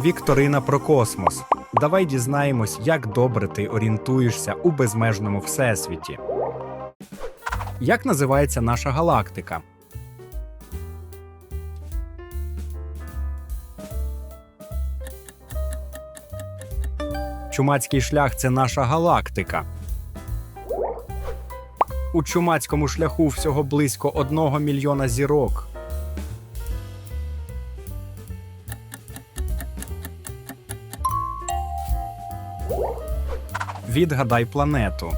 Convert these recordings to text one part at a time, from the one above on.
Вікторина про космос. Давай дізнаємось, як добре ти орієнтуєшся у безмежному всесвіті. Як називається наша галактика? Чумацький шлях це наша галактика. У чумацькому шляху всього близько одного мільйона зірок. Відгадай планету.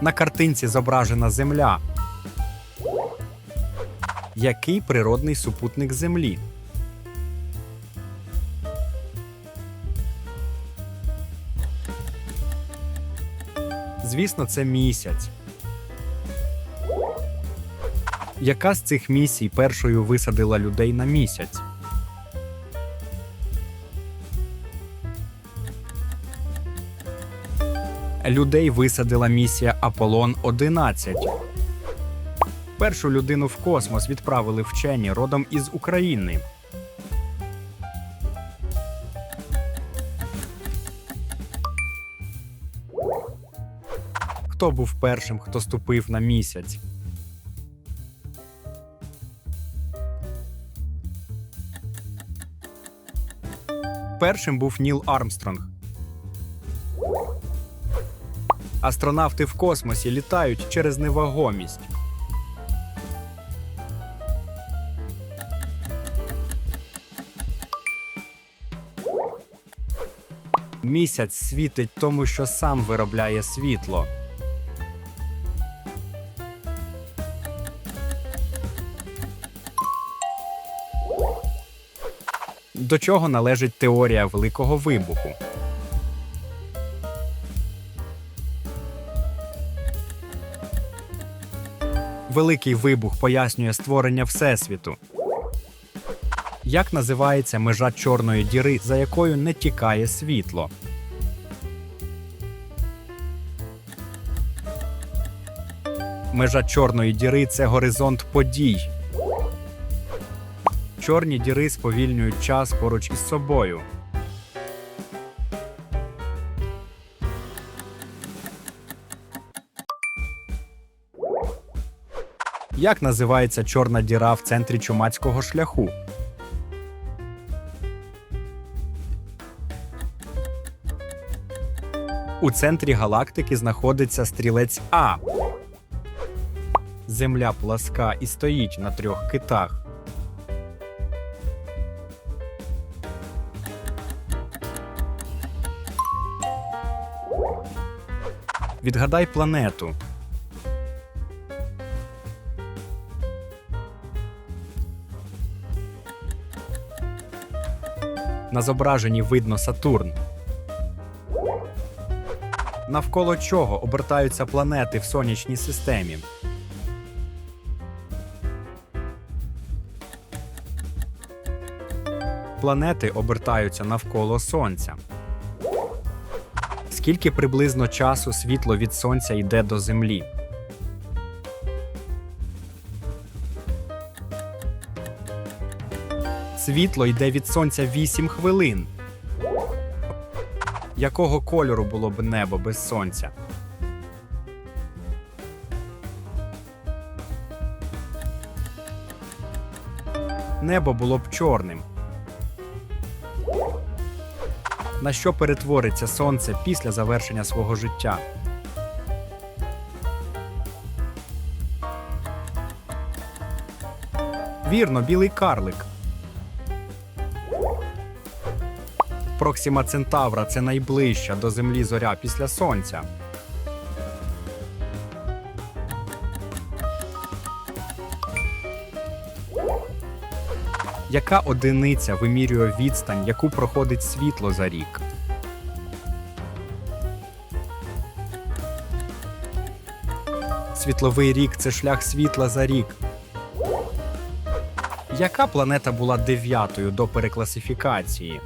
На картинці зображена Земля. Який природний супутник Землі? Звісно, це місяць. Яка з цих місій першою висадила людей на місяць? Людей висадила місія Аполлон 11. Першу людину в космос відправили вчені родом із України. Хто був першим, хто ступив на місяць? Першим був Ніл Армстронг. Астронавти в космосі літають через невагомість. Місяць світить тому, що сам виробляє світло. До чого належить теорія Великого вибуху? Великий вибух пояснює створення Всесвіту. Як називається межа чорної діри, за якою не тікає світло? Межа чорної діри це горизонт подій. Чорні діри сповільнюють час поруч із собою. Як називається чорна діра в центрі чумацького шляху? У центрі галактики знаходиться стрілець А. Земля пласка і стоїть на трьох китах. Відгадай планету. На зображенні видно Сатурн. Навколо чого обертаються планети в сонячній системі? Планети обертаються навколо Сонця. Скільки приблизно часу світло від Сонця йде до Землі? Світло йде від Сонця 8 хвилин. Якого кольору було б небо без сонця? Небо було б чорним. На що перетвориться сонце після завершення свого життя? Вірно, білий карлик. Проксима Центавра це найближча до Землі зоря після Сонця. Яка одиниця вимірює відстань, яку проходить світло за рік? Світловий рік це шлях світла за рік. Яка планета була дев'ятою до перекласифікації?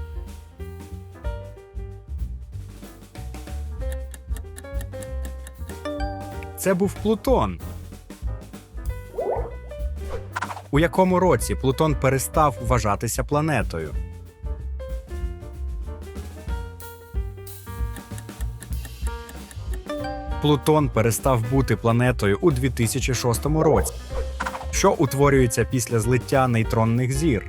Це був Плутон. У якому році Плутон перестав вважатися планетою? Плутон перестав бути планетою у 2006 році, що утворюється після злиття нейтронних зір.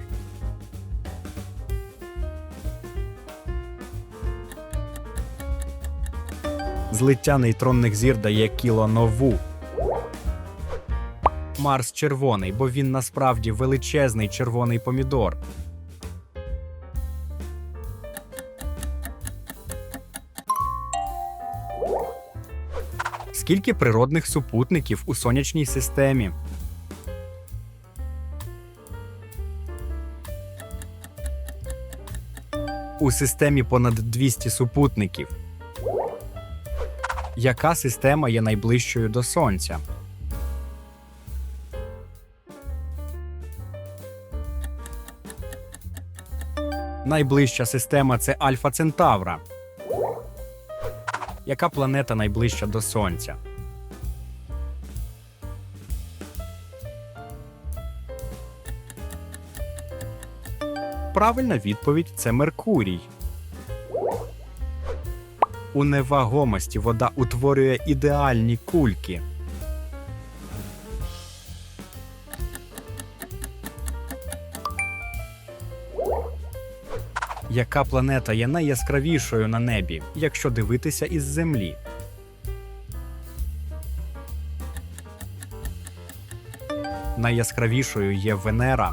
Злиття нейтронних зір дає кілонову. Марс червоний, бо він насправді величезний червоний помідор. Скільки природних супутників у сонячній системі? У системі понад 200 супутників. Яка система є найближчою до Сонця? Найближча система це Альфа Центавра. Яка планета найближча до Сонця? Правильна відповідь це Меркурій. У невагомості вода утворює ідеальні кульки. Яка планета є найяскравішою на небі, якщо дивитися із Землі? Найяскравішою є Венера.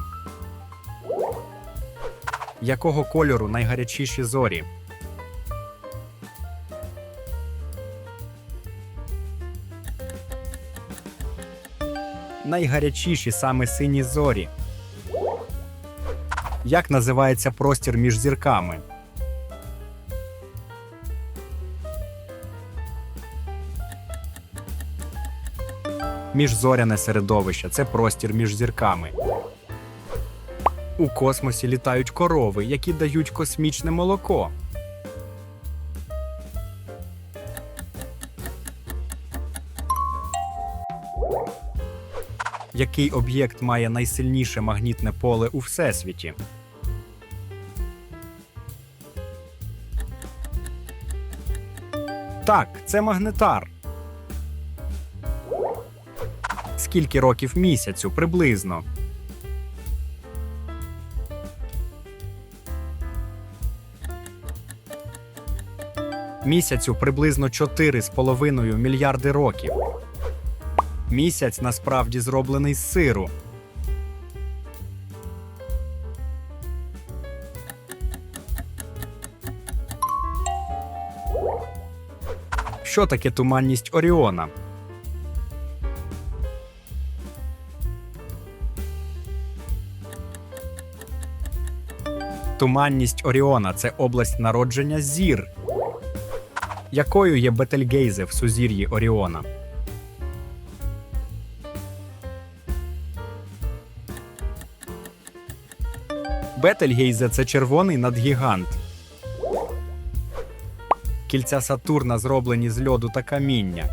Якого кольору найгарячіші зорі? Найгарячіші саме сині зорі. Як називається простір між зірками? Міжзоряне середовище це простір між зірками. У космосі літають корови, які дають космічне молоко. Який об'єкт має найсильніше магнітне поле у всесвіті? Так, це магнетар. Скільки років місяцю приблизно? Місяцю приблизно 4,5 мільярди років. Місяць насправді зроблений з сиру. Що таке туманність Оріона? Туманність Оріона це область народження зір. Якою є Бетельгейзе в сузір'ї Оріона? Бетельгейзе це червоний надгігант. Кільця Сатурна зроблені з льоду та каміння.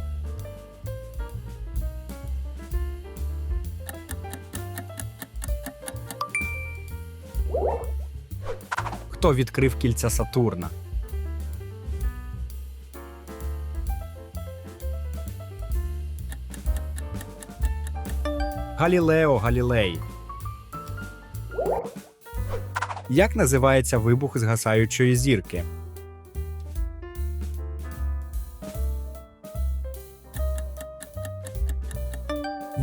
Хто відкрив кільця Сатурна? Галілео Галілей. Як називається вибух згасаючої зірки?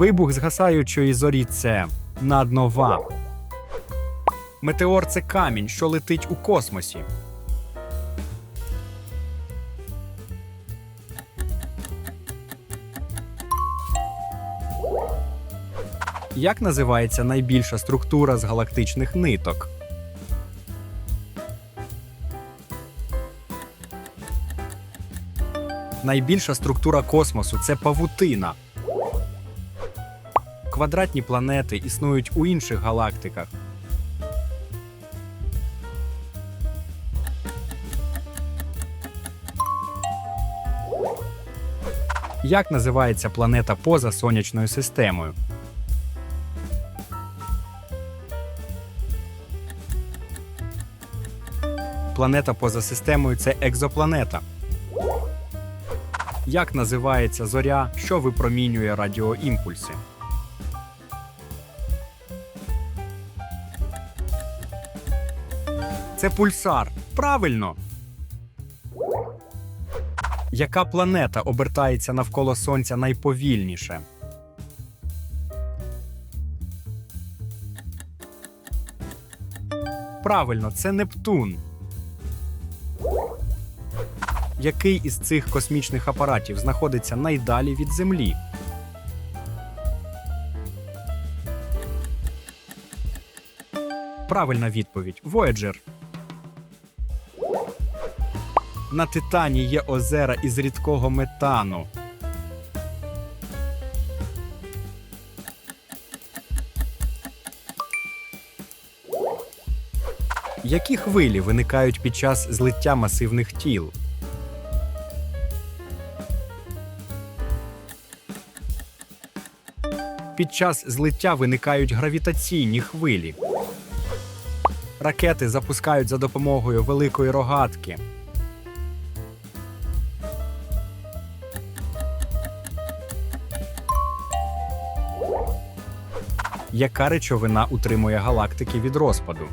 Вибух згасаючої зорі це наднова. Метеор це камінь, що летить у космосі. Як називається найбільша структура з галактичних ниток? Найбільша структура космосу це павутина квадратні планети існують у інших галактиках. Як називається планета поза сонячною системою? Планета поза системою це екзопланета. Як називається зоря, що випромінює радіоімпульси? Це пульсар. Правильно. Яка планета обертається навколо Сонця найповільніше? Правильно, це Нептун. Який із цих космічних апаратів знаходиться найдалі від Землі? Правильна відповідь Voyager. На Титані є озера із рідкого метану. Які хвилі виникають під час злиття масивних тіл? Під час злиття виникають гравітаційні хвилі. Ракети запускають за допомогою великої рогатки. Яка речовина утримує галактики від розпаду?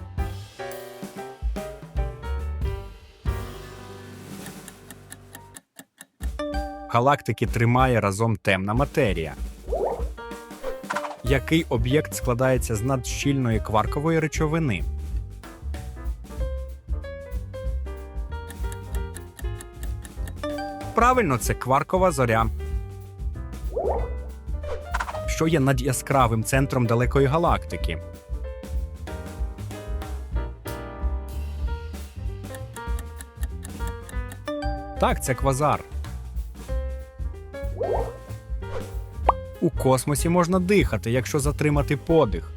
Галактики тримає разом темна матерія. Який об'єкт складається з надщільної кваркової речовини? Правильно, це кваркова зоря. Що є над яскравим центром далекої галактики? Так, це квазар. У космосі можна дихати, якщо затримати подих.